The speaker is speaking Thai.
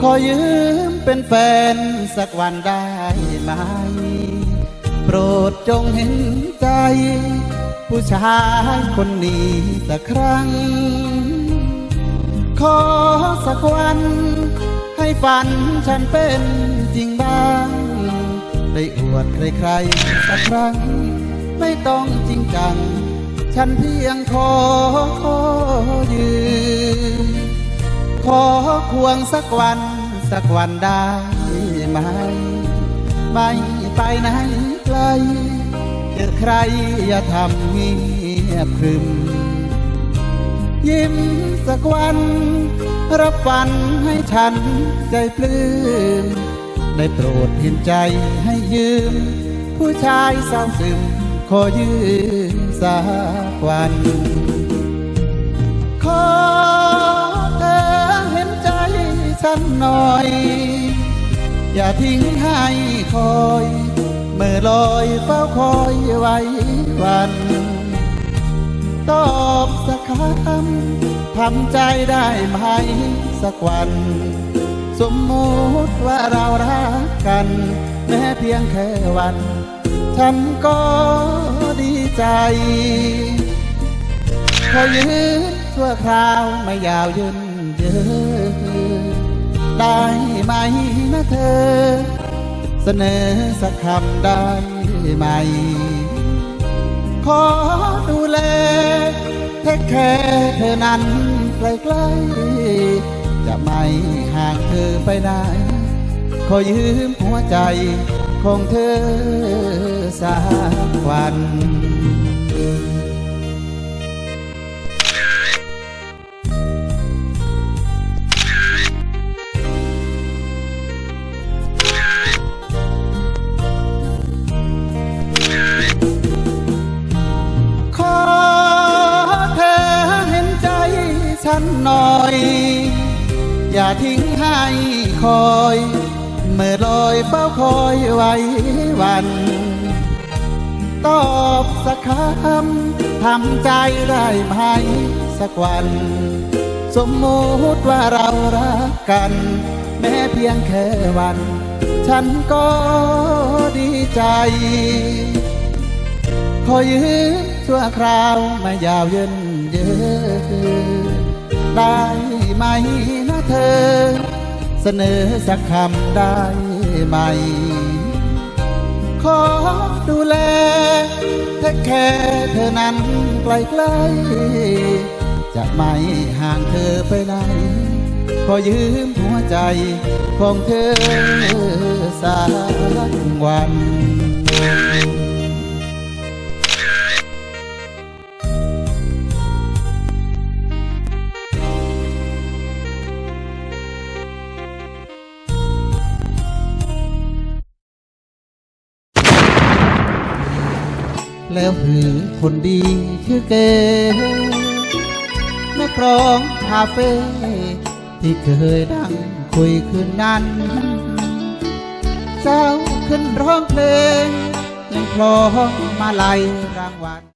ขอยืมเป็นแฟนสักวันได้ไหม โปรดจงเห็นใจ ผู้ชายคนนี้สักครั้ง ขอสักวัน ให้ฝันฉันเป็นจริงบ้าง ได้อวดใครๆสักครั้ง ไม่ต้องจริงจัง ฉันเพียงขอ อควงสักวันสักวันได้ไหมไม่ไปไหนไกลเจอใครอย่าทำเงียบครึม ยิ้มสักวัน รับฝันให้ฉันใจปลื้ม ได้โปรดเห็นใจให้ยืม ผู้ชายเศร้าซึม ขอยืมสักวัน อยอย่าทิ้งให้คอยเมื่อลอยเฝ้าคอยไว้วัน ตอบสักคำทำใจได้ไหมสักวัน สมมติว่าเรารักกัน แม้เพียงแค่วัน ฉันก็ดีใจขอยืมชั่วคราวไม่ยาวยืนเยอะ ได้ไหมนะเธอ เสนอสักคำได้ไหม ขอดูแลเทคแค่เธอนั้นใกล้ๆจะไม่ห่างเธอไปไหนขอยืมหัวใจของเธอสักวัน ฉันหน่อย อย่าทิ้งให้คอย เมื่อลอยเฝ้าคอยไว้วัน ตอบสักคำทำใจได้ไหมสักวัน สมมติว่าเรารักกัน แม้เพียงแค่วัน ฉันก็ดีใจขอยืมชั่วคราวไม่ยาวเยินเยอ ได้ไหมนะเธอ เสนอสักคำได้ไหม ขอดูแลแค่แค่เธอนั้นไกลๆจะไม่ห่างเธอไปไหนขอยืมหัวใจของเธอสักวัน แล้วหือคนดีชื่อเกแม่ครองคาเฟ่ที่เคยดังคุยคืนนั้นเจ้าขึ้นร้องเพลงยังคลองมาลัยรางวัล